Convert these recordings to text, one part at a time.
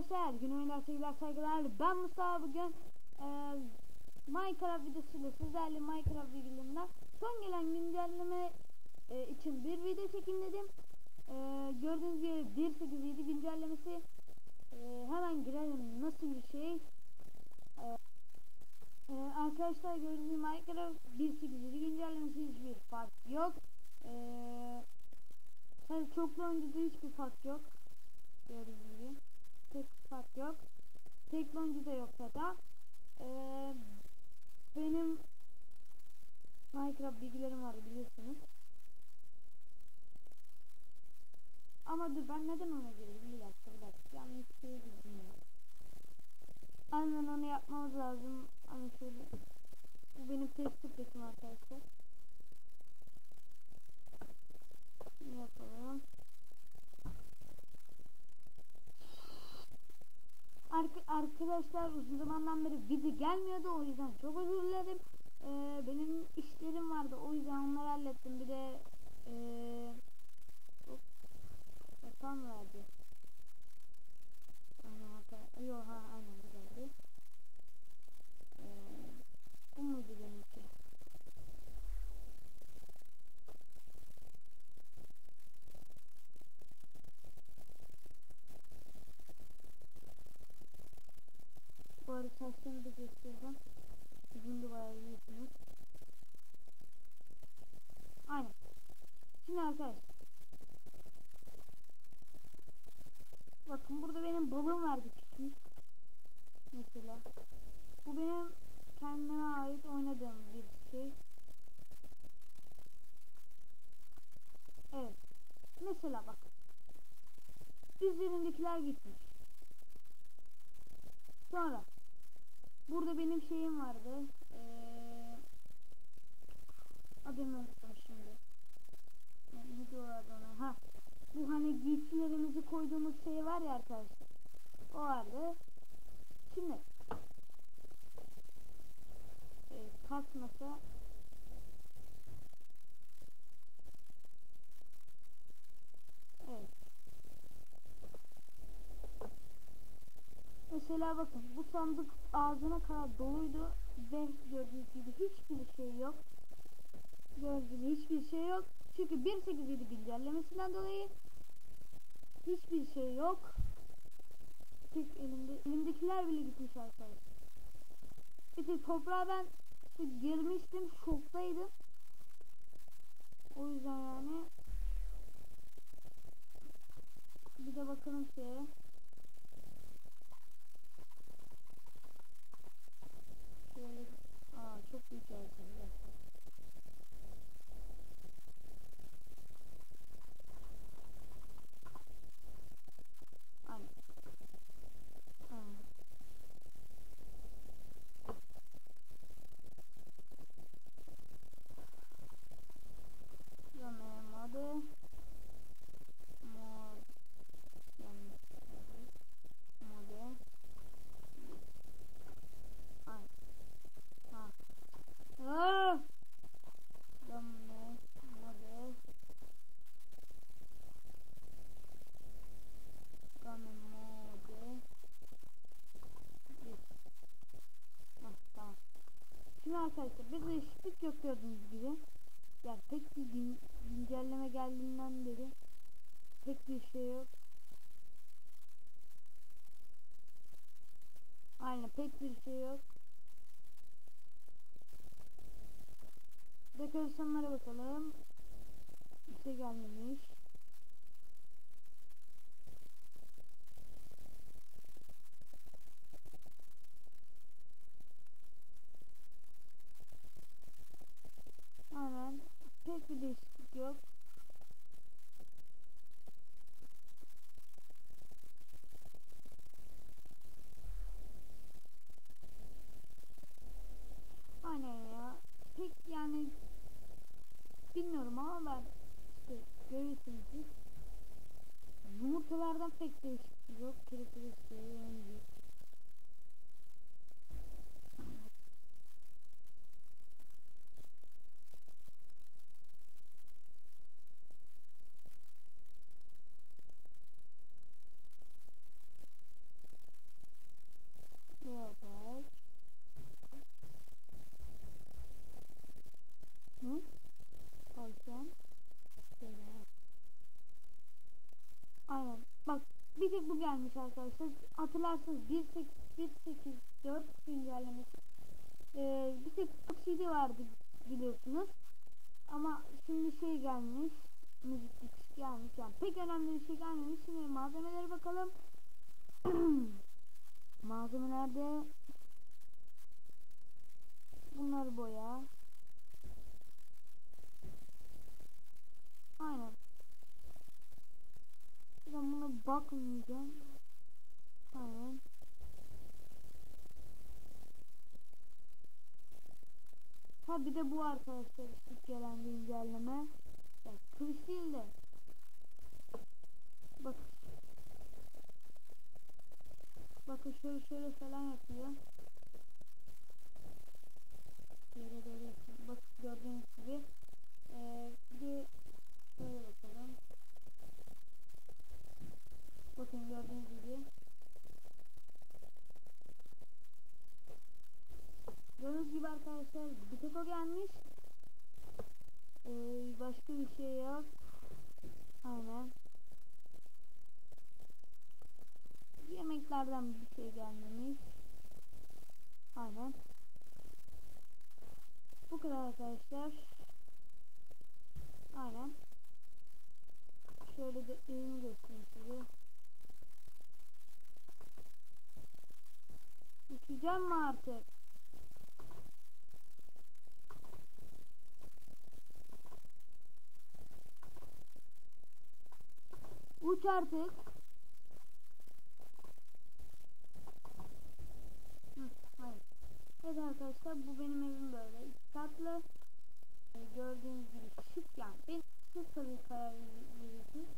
arkadaşlar gün oyunlar sevgiler saygılar ben Mustafa bugün e, Minecraft videosuyla sizlerle Minecraft videolarında son gelen güncelleme e, için bir video çekim dedim e, gördüğünüz gibi 1.8.7 güncellemesi. E, hemen girelim nasıl bir şey? E, e, arkadaşlar gördüğünüz gibi Minecraft 1.8.7 güncellemesi hiçbir fark yok. E, sadece çoklu oyuncuda hiçbir fark yok. Gördüğünüz gibi tek fark yok. Teknoloji de yok zaten. Ee, benim Minecraft bilgilerim var biliyorsunuz. Ama dur ben neden ona girdim? Bir dakika bir dakika. Yanlış şeye girdim ya. Aynen onu yapmamız lazım. Ama şöyle. Bu benim Facebook resim arkadaşlar. Arkadaşlar uzun zamandan beri video gelmiyordu o yüzden çok özür dilerim. Ee, benim işlerim vardı o yüzden onları hallettim. Bir de ee, yapan verdi. Aynen hata. Yok ha aynen bu geldi. Ee, bu muydu benimki? Saçlarını da göstereceğim. Uzundu bayağı biliyorsunuz. Aynen. Şimdi arkadaşlar. Bakın burada benim balığım vardı küçük. Mesela. Bu benim kendime ait oynadığım bir şey. Evet. Mesela bak. Üzerindekiler gitmiş. Sonra burada benim şeyim vardı. Ee, adını unuttum şimdi. Ne diyorlardı ona? Ha. Bu hani giysilerimizi koyduğumuz şey var ya arkadaşlar. O vardı. Şimdi e, kasmasa Evet. Mesela bakın bu sandık ağzına kadar doluydu ve gördüğünüz gibi hiçbir şey yok. Gördüğünüz hiçbir şey yok. Çünkü 1.8.7 güncellemesinden dolayı hiçbir şey yok. Tek elimde, elimdekiler bile gitmiş arkadaşlar. İşte toprağa ben işte girmiştim, şoktaydım. O yüzden yani bir de bakalım şeye. Arkadaşlar bir değişiklik yok gördüğünüz gibi. Yani pek bir gün, güncelleme geldiğinden beri pek bir şey yok. Aynen pek bir şey yok. Dekorasyonlara bakalım. Bir şey gelmemiş. Aynen. Pek bir değişiklik yok. Aynen ya. Pek yani bilmiyorum ama ben işte Yumurtalardan pek değişiklik yok. Kirpirisi, önce. Arkadaşlar. Hatırlarsınız 1.8.1.8.4 güncellemesi. Ee, bir tek CD vardı biliyorsunuz. Ama şimdi şey gelmiş. Müzik gelmiş. Yani pek önemli bir şey gelmemiş. Şimdi malzemelere bakalım. Malzemelerde bunlar boya. Aynen. Ben buna bakmayacağım. Aynen. Ha bir de bu arkadaşlar ilk gelen güncelleme. Ya, kılıç değil de. Bak. Bakın şöyle şöyle falan yapıyor. Doğru yapıyor. Bak gördüğünüz gibi. Ee, bir de şöyle bakalım. Bakın gördüğünüz gibi. Gördüğünüz gibi arkadaşlar bir tek o gelmiş. Ee, başka bir şey yok. Aynen. Yemeklerden bir şey gelmemiş. Aynen. Bu kadar arkadaşlar. Aynen. Şöyle de evimi göstereyim size. Uçacağım mı artık? Artık. Hı, hayır. Evet arkadaşlar bu benim evim böyle. İki katlı. Ee, gördüğünüz gibi şık yani. Ben siz tabii karar verirsiniz.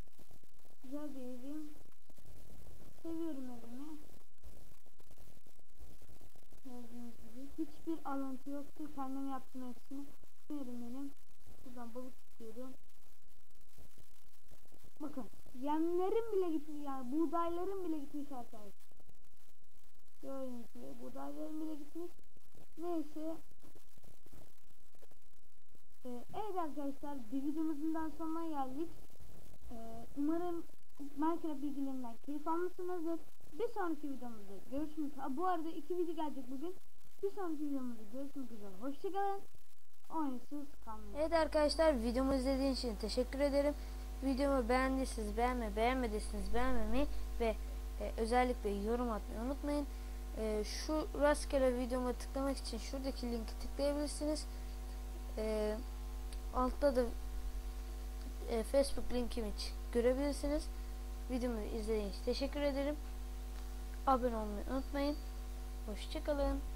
Güzel bir evim. Seviyorum evimi. Gördüğünüz gibi. Hiçbir alıntı yoktu. Kendim yaptım hepsini. Benim benim. Buradan balık tutuyorum. Bakın yemlerim bile gitmiş yani buğdaylarım bile gitmiş arkadaşlar. Gördüğünüz gibi buğdaylarım bile gitmiş. Neyse. Ee, evet arkadaşlar videomuzun daha sonuna geldik. Ee, umarım Minecraft bilgilerinden keyif almışsınızdır. Bir sonraki videomuzda görüşmek üzere. Bu arada iki video gelecek bugün. Bir sonraki videomuzda görüşmek üzere. Hoşçakalın. Oyunsuz kalmayın. Evet arkadaşlar videomu izlediğiniz için teşekkür ederim. Videomu beğendiyseniz beğenme, beğenmediyseniz beğenmemeyi ve e, özellikle yorum atmayı unutmayın. E, şu rastgele videoma tıklamak için şuradaki linki tıklayabilirsiniz. E, altta da e, Facebook linkimi görebilirsiniz. Videomu izlediğiniz için teşekkür ederim. Abone olmayı unutmayın. Hoşçakalın.